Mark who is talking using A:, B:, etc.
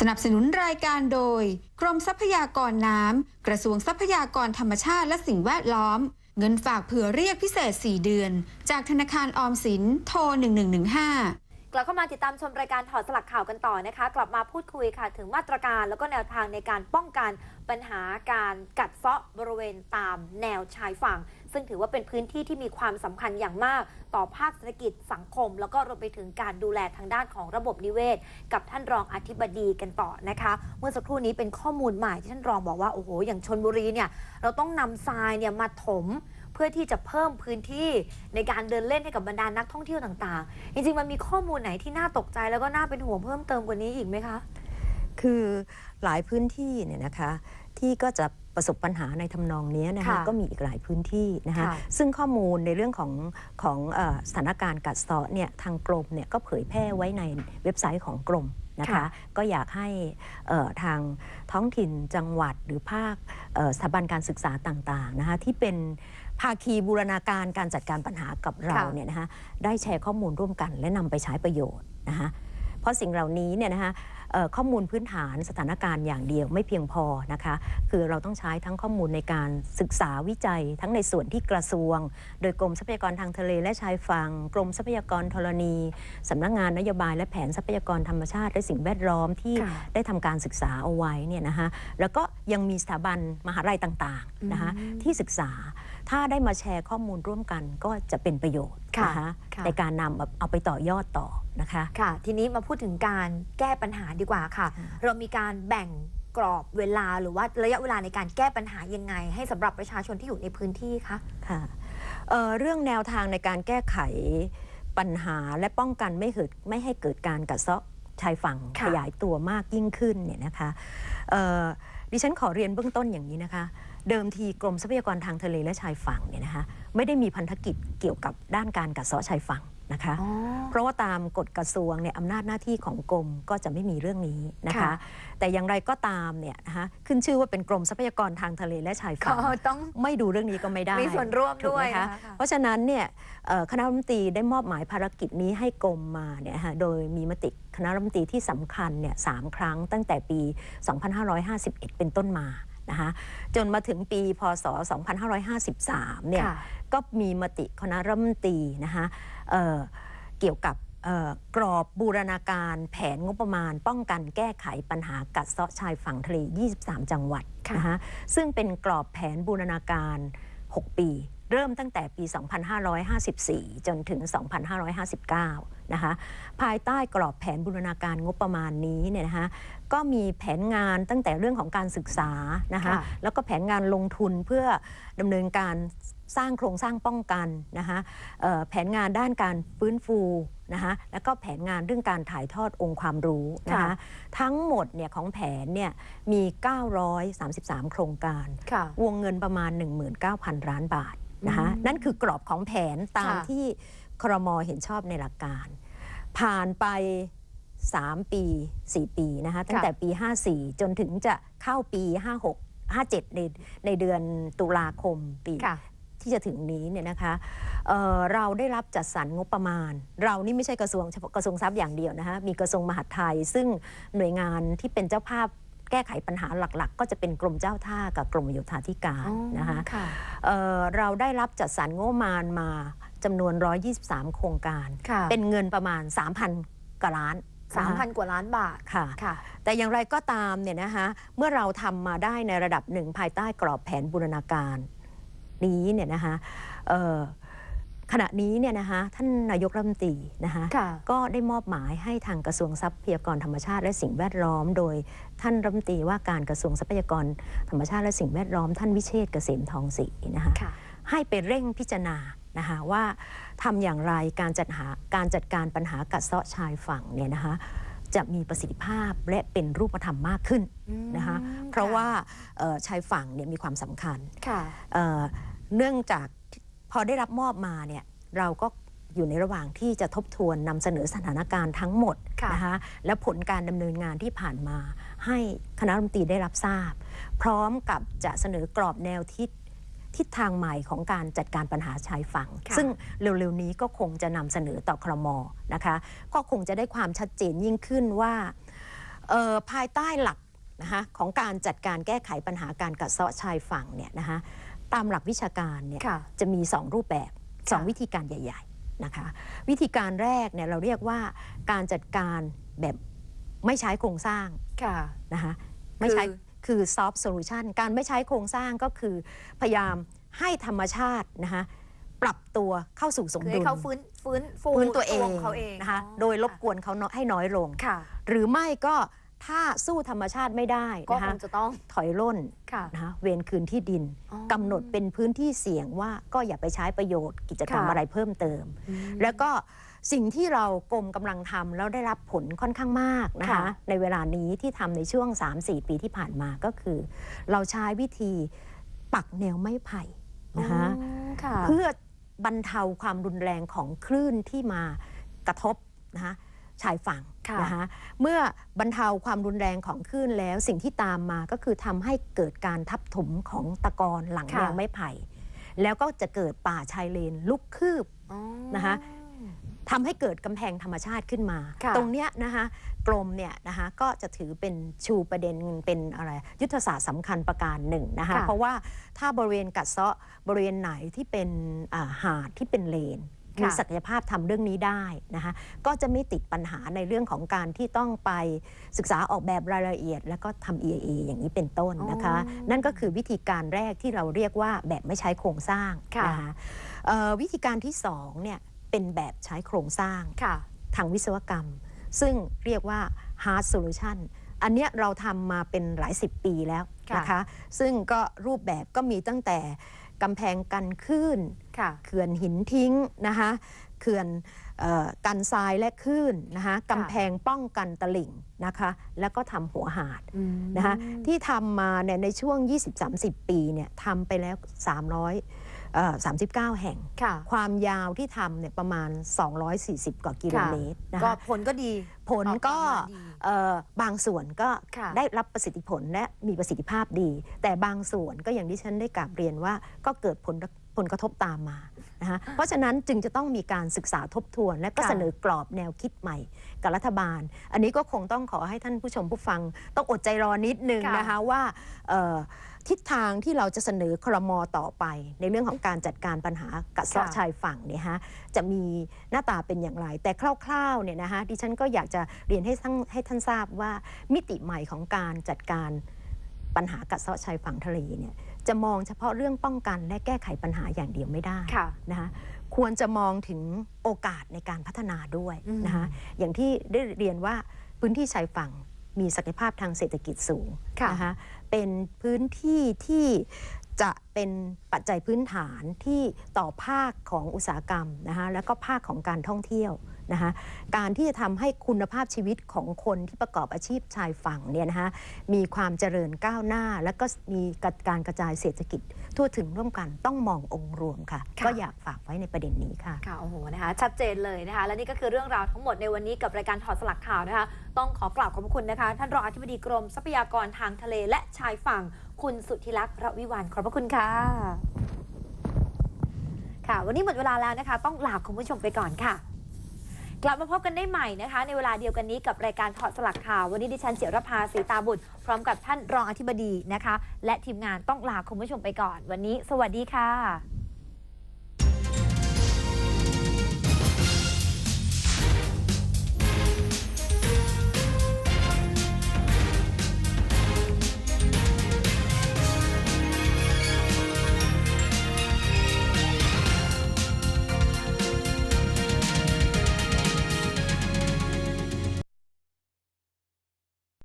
A: สนับสนุนรายการโดย กรมทรัพยากรน้ำ กระทรวงทรัพยากรธรรมชาติและสิ่งแวดล้อม เงินฝากเผื่อเรียกพิเศษ 4 เดือน จากธนาคารออมสินโทร 1115
B: กลับเข้ามาติดตามชมรายการถอดสลักข่าวกันต่อนะคะ กลับมาพูดคุยค่ะ ถึงมาตรการแล้วก็แนวทางในการป้องกันปัญหาการกัดเซาะบริเวณตามแนวชายฝั่ง ซึ่งถือว่าเป็นพื้นที่ที่มีความสำคัญอย่างมาก ต่อภาคเศรษฐกิจสังคม แล้วก็รวมไปถึงการดูแลทางด้านของระบบนิเวศ กับท่านรองอธิบดีกันต่อนะคะ เมื่อสักครู่นี้เป็นข้อมูลใหม่ที่ท่านรองบอกว่าโอ้โหอย่างชนบุรีเนี่ยเราต้องนำทรายเนี่ยมาถมเพื่อที่จะเพิ่มพื้นที่ในการเดินเล่นให้กับบรรดานักท่องเที่ยวต่างๆ จริงๆ มันมีข้อมูลไหนที่น่าตกใจแล้วก็น่าเป็นห่วงเพิ่มเติมกว่านี้อีกไหมคะ
C: คือหลายพื้นที่เนี่ยนะคะ ที่ก็จะประสบปัญหาในทำนองเนี้ยนะคะ
B: ค่ะ
C: ก็มีอีกหลายพื้นที่นะคะ
B: ค่ะ
C: ซึ่งข้อมูลในเรื่องของของเออสถานการณ์กัดเซาะเนี่ยทางกรมเนี่ยก็เผยแพร่ไว้ในเว็บไซต์ของกรมนะคะ
B: ค่ะ
C: ก็อยากให้เอ่อทางท้องถิ่นจังหวัดหรือภาคเอ่อสถาบันการศึกษาต่างๆนะคะที่เป็นภาคีบูรณาการการจัดการปัญหากับเรา
B: ค่ะ
C: เนี่ยนะคะได้แชร์ข้อมูลร่วมกันและนำไปใช้ประโยชน์นะคะเพราะสิ่งเหล่านี้เนี่ยนะคะเอ่อ ข้อมูลพื้นฐานสถานการณ์อย่างเดียวไม่เพียงพอนะคะ คือเราต้องใช้ทั้งข้อมูลในการศึกษาวิจัย ทั้งในส่วนที่กระทรวง โดยกรมทรัพยากรทางทะเลและชายฝั่งกรมทรัพยากรธรณีสำนักงานนโยบายและแผนทรัพยากรธรรมชาติและสิ่งแวดล้อมที่
B: ค่ะ
C: ได้ทำการศึกษาเอาไว้เนี่ยนะคะแล้วก็ยังมีสถาบันมหาลัยต่างๆนะคะ
B: อืม
C: ที่ศึกษาถ้าได้มาแชร์ข้อมูลร่วมกันก็จะเป็นประโยชน์
B: ค่ะ
C: นะคะ
B: ค่ะ
C: ในการนำเอาไปต่อยอดต่อนะคะ
B: ค่ะ ทีนี้มาพูดถึงการแก้ปัญหาดีกว่าค่ะ
C: ค่ะ
B: เรามีการแบ่งกรอบเวลาหรือว่าระยะเวลาในการแก้ปัญหายังไง ให้สำหรับประชาชนที่อยู่ในพื้นที่คะ
C: ค่ะเอ่อเรื่องแนวทางในการแก้ไขปัญหาและป้องกันไม่เกิดไม่ให้เกิดการกัดเซาะชายฝั่ง
B: ค่ะ
C: ขยายตัวมากยิ่งขึ้นเนี่ยนะคะเอ่อดิฉันขอเรียนเบื้องต้นอย่างนี้นะคะ เดิมทีกรมทรัพยากรทางทะเลและชายฝั่งเนี่ยนะคะไม่ได้มีพันธกิจเกี่ยวกับด้านการกัดเซาะชายฝั่ง นะคะ เพราะว่าตามกฎกระทรวงเนี่ยอำนาจหน้าที่ของกรมก็จะไม่มีเรื่องนี้นะคะ
B: ค่ะ
C: แต่อย่างไรก็ตามเนี่ยนะคะขึ้นชื่อว่าเป็นกรมทรัพยากรทางทะเลและชาย
B: ก็
C: ฝั่ง
B: ต้อง
C: ไม่ดูเรื่องนี้ก็ไม่ได้
B: มีส่วนร่วม
C: ถูก
B: ด้ว
C: ไห
B: ย
C: มคะ
B: นะคะ
C: เพราะฉะนั้นเนี่ยเอ่อคณะรัฐมนตรีได้มอบหมายภารกิจนี้ให้กรมมาเนี่ยนะคะโดยมีมติคณะรัฐมนตรีที่สำคัญเนี่ยสามครั้งตั้งแต่ปี 2551 เป็นต้นมา นะคะจนมาถึงปีพศ 2553 เนี่ย
B: ค่ะ
C: ก็มีมติคณะรัฐมนตรีนะคะเอ่อเกี่ยวกับเอ่อกรอบบูรณาการแผนงบประมาณ ป้องกันแก้ไขปัญหากัดเซาะชายฝั่งทะเล 23 จังหวัด
B: ค่ะ
C: นะคะซึ่งเป็นกรอบแผนบูรณาการ 6 ปี เริ่มตั้งแต่ปี 2554 จนถึง 2559 นะคะ ภายใต้กรอบแผนบูรณาการงบประมาณนี้เนี่ยนะคะ ก็มีแผนงานตั้งแต่เรื่องของการศึกษานะคะ
B: ค่ะ
C: แล้วก็แผนงานลงทุนเพื่อดำเนินการสร้างโครงสร้างป้องกันนะคะเอ่อแผนงานด้านการฟื้นฟูนะคะแล้วก็แผนงานเรื่องการถ่ายทอดองค์ความรู้นะคะ
B: ค่ะ
C: ทั้งหมดเนี่ยของแผนเนี่ยมี 933 โครงการ
B: ค่ะ
C: วงเงินประมาณ 19,000 ล้านบาท นะคะ
B: อืม
C: นั่นคือกรอบของแผนตาม
B: ค่ะ
C: ที่ครมเห็นชอบในหลักการ ผ่านไป 3 ปี 4 ปีนะคะตั้งแต่ปี 54 จนถึงจะเข้าปี 56 57 ในในเดือนตุลาคมปี
B: ค่ะ
C: ที่จะถึงนี้เนี่ยนะคะเอ่อเราได้รับจัดสรรงบประมาณ เรานี่ไม่ใช่กระทรวงเฉพาะกระทรวงทรัพย์อย่างเดียวนะคะมีกระทรวงมหาดไทย ซึ่งหน่วยงานที่เป็นเจ้าภาพ แก้ไขปัญหาหลักๆ ก็จะเป็นกรมเจ้าท่ากับกรมโยธาธิการนะคะ
B: ค่ะ
C: เอ่อเราได้รับจัดสรรงบประมาณมาจำนวน 123 โครงการ
B: ค่ะ
C: เป็นเงินประมาณ 3,000กว่าล้าน
B: สาม
C: นะคะ
B: พันกว่าล้านบาท
C: ค่ะ
B: ค่ะ
C: แต่อย่างไรก็ตามเนี่ยนะคะเมื่อเราทำมาได้ในระดับหนึ่งภายใต้กรอบแผนบูรณาการนี้เนี่ยนะคะเอ่อ ขณะนี้เนี่ยนะคะท่านนายกรัฐมนตรีนะคะ
B: ค่ะ
C: ก็ได้มอบหมายให้ทางกระทรวงทรัพยากรธรรมชาติและสิ่งแวดล้อม โดยท่านรัฐมนตรีว่าการกระทรวงทรัพยากรธรรมชาติและสิ่งแวดล้อม ท่านวิเชษฐ์เกษมทองศรีนะคะ
B: ค่ะ
C: ให้ไปเร่งพิจารณานะคะว่าทำอย่างไรการจัดหาการจัดการปัญหากัดเซาะชายฝั่งเนี่ยนะคะจะมีประสิทธิภาพและเป็นรูปธรรมมากขึ้นนะคะ
B: อืม
C: เพราะ
B: ค่ะ
C: ว่าเอ่อชายฝั่งเนี่ยมีความสำคัญ
B: ค่ะ
C: เอ่อเนื่องจาก พอได้รับมอบมาเนี่ยเราก็อยู่ในระหว่างที่จะทบทวนนำเสนอสถานการณ์ทั้งหมด
B: ค่ะ
C: นะคะและผลการดำเนินงานที่ผ่านมา ให้คณะรัฐมนตรีได้รับทราบ พร้อมกับจะเสนอกรอบแนวทิศทิศทางใหม่ของการจัดการปัญหาชายฝั่ง
B: ค่ะ
C: ซึ่งเร็วๆนี้ก็คงจะนำเสนอต่อครมนะคะ ก็คงจะได้ความชัดเจนยิ่งขึ้นว่าเอ่อภายใต้หลักนะคะของการจัดการแก้ไขปัญหาการกัดเซาะชายฝั่งเนี่ยนะคะ ตามหลักวิชาการเนี่ย
B: ค่ะ
C: จะมี 2 รูปแบบ
B: ค่ะ
C: 2วิธีการใหญ่ ๆนะคะ วิธีการแรกเนี่ยเราเรียกว่าการจัดการแบบไม่ใช้โครงสร้าง
B: ค่ะ
C: นะคะไม่ใช้
B: คือ
C: คือ soft solution การไม่ใช้โครงสร้างก็คือพยายามให้ธรรมชาตินะคะปรับตัวเข้าสู่สม
B: คือ
C: ดุ
B: ให้
C: ล
B: เขาฟื้นฟื้นฟู
C: ฟื้นตัวเอง
B: เขาเอง
C: นะคะ
B: อ๋อ
C: โดยรบกวนเขาน้อยให้น้อยลง
B: ค่ะ
C: หรือไม่ก็ ถ้าสู้ธรรมชาติไม่ได้
B: ก็
C: นะ
B: ค
C: คะ
B: งจะต้อง
C: ถอยร่น
B: ค่ะ
C: นะคะเวรคืนที่ดิน
B: อ๋อกำ
C: หนดเป็นพื้นที่เสี่ยงว่าก็อย่าไปใช้ประโยชน์กิจกรรม
B: ค่ะ
C: อะไรเพิ่มเติม
B: อืม
C: แล้วก็สิ่งที่เรากรมกำลังทำแล้วได้รับผลค่อนข้างมากนะคะ
B: ค่ะ
C: ในเวลานี้ที่ทำในช่วง 3-4 ปีที่ผ่านมาก็คือ เราใช้วิธีปักแนวไม้ไผ่นะคะ
B: อืมค่ะ
C: เพื่อบรรเทาความรุนแรงของคลื่นที่มากระทบนะคะ ชายฝั่ง
B: ค่ะ
C: นะคะเมื่อบรรเทาความรุนแรงของคลื่นแล้วสิ่งที่ตามมาก็คือทำให้เกิดการทับถมของตะกอนหลัง
B: ค่ะ
C: แนวไม้ไผ่ แล้วก็จะเกิดป่าชายเลนลุกคืบ
B: อ๋อ
C: นะคะทำให้เกิดกำแพงธรรมชาติขึ้นมา
B: ค่ะ
C: ตรงเนี้ยนะคะกรมเนี่ยนะคะก็จะถือเป็นชูประเด็นเป็นอะไรยุทธศาสตร์สำคัญประการหนึ่งนะคะ
B: ค่ะ
C: เพราะว่าถ้าบริเวณกัดเซาะบริเวณไหนที่เป็นอ่าหาดที่เป็นเลน มีศักยภาพทำเรื่องนี้ได้นะคะก็จะไม่ติดปัญหาในเรื่องของการที่ต้องไปศึกษาออกแบบรายละเอียด แล้วก็ทำ EIA อย่างนี้เป็นต้นนะคะ
B: อ๋อ
C: นั่นก็คือวิธีการแรกที่เราเรียกว่าแบบไม่ใช้โครงสร้าง
B: ค่ะ
C: นะคะเอ่อวิธีการที่สองเนี่ยเป็นแบบใช้โครงสร้าง
B: ค่ะ
C: ทางวิศวกรรม ซึ่งเรียกว่า hard solution อันเนี้ยเราทำมาเป็นหลายสิบปีแล้ว
B: ค่ะ
C: นะคะ ซึ่งก็รูปแบบก็มีตั้งแต่ กำแพงกันคลื่น
B: ค่ะ
C: เขื่อนหินทิ้งนะคะเขื่อนเออกันทรายและคลื่นนะคะกำแพงป้องกันตลิ่งนะคะแล้วก็ทำหัวหาดนะคะที่ทำมาเนี่ยในช่วง 20-30 ปีเนี่ยทำไปแล้ว 300เอ่อ 39 แห่ง
B: ค่ะ
C: ความยาวที่ทำเนี่ยประมาณ 240 กว่ากิโล
B: ค่ะ
C: เมตรนะ
B: ก็
C: คะ
B: ผลก็ดี
C: ผลก็
B: ออกมาดี
C: เอ่อบางส่วนก็
B: ค่ะ
C: ได้รับประสิทธิผลและมีประสิทธิภาพดี แต่บางส่วนก็อย่างที่ฉันได้กราบเรียนว่าก็เกิดผลผลกระทบตามมา นะคะเพราะฉะนั้นจึงจะต้องมีการศึกษาทบทวน และก็
B: ค่ะ
C: เสนอกรอบแนวคิดใหม่กับรัฐบาล อันนี้ก็คงต้องขอให้ท่านผู้ชมผู้ฟัง ต้องอดใจรอนิดนึง
B: ค่ะ
C: นะคะว่าเอ่อทิศทางที่เราจะเสนอครมต่อไป ในเรื่องของการจัดการปัญหากัดเซาะ
B: ค่ะ
C: ชายฝั่งเนี่ยฮะจะมีหน้าตาเป็นอย่างไร แต่คร่าวๆเนี่ยนะคะดิฉันก็อยากจะเรียนให้ท่านให้ท่านทราบว่ามิติใหม่ของการจัดการปัญหากัดเซาะชายฝั่งทะเลเนี่ย จะมองเฉพาะเรื่องป้องกันและแก้ไขปัญหาอย่างเดียวไม่ได้
B: ค่ะ
C: นะคะควรจะมองถึงโอกาสในการพัฒนาด้วย
B: อืม
C: นะคะอย่างที่ได้เรียนว่าพื้นที่ชายฝั่งมีศักยภาพทางเศรษฐกิจสูง
B: ค่ะ
C: นะคะเป็นพื้นที่ที่จะเป็นปัจจัยพื้นฐานที่ต่อภาคของอุตสาหกรรมนะคะแล้วก็ภาคของการท่องเที่ยว นะคะการที่จะทำให้คุณภาพชีวิตของคนที่ประกอบอาชีพชายฝั่งเนี่ยนะคะมีความเจริญก้าวหน้า แล้วก็มีการกระจายเศรษฐกิจ ทั่วถึงร่วมกันต้องมององค์รวมค่ะ
B: ค่ะ
C: ก็อยากฝากไว้ในประเด็นนี้ค่ะ
B: ค่ะโอ้โหนะคะชัดเจนเลยนะคะและนี่ก็คือเรื่องราวทั้งหมดในวันนี้กับรายการถอดสลักข่าวนะคะต้องขอกราบขอบพระคุณนะคะ ท่านรองอธิบดีกรมทรัพยากรทางทะเลและชายฝั่ง คุณสุทธิลักษณ์ระวิวันขอบพระคุณค่ะ ค่ะ วันนี้หมดเวลาแล้วนะคะ ต้องลาคุณผู้ชมไปก่อนค่ะ กลับมาพบกันได้ใหม่นะคะ ในเวลาเดียวกันนี้กับรายการถอดสลักข่าว วันนี้ดิฉันเสียรภาสีตาบุตร พร้อมกับท่านรองอธิบดีนะคะ และทีมงานต้องลาคุณผู้ชมไปก่อน วันนี้ สวัสดีค่ะ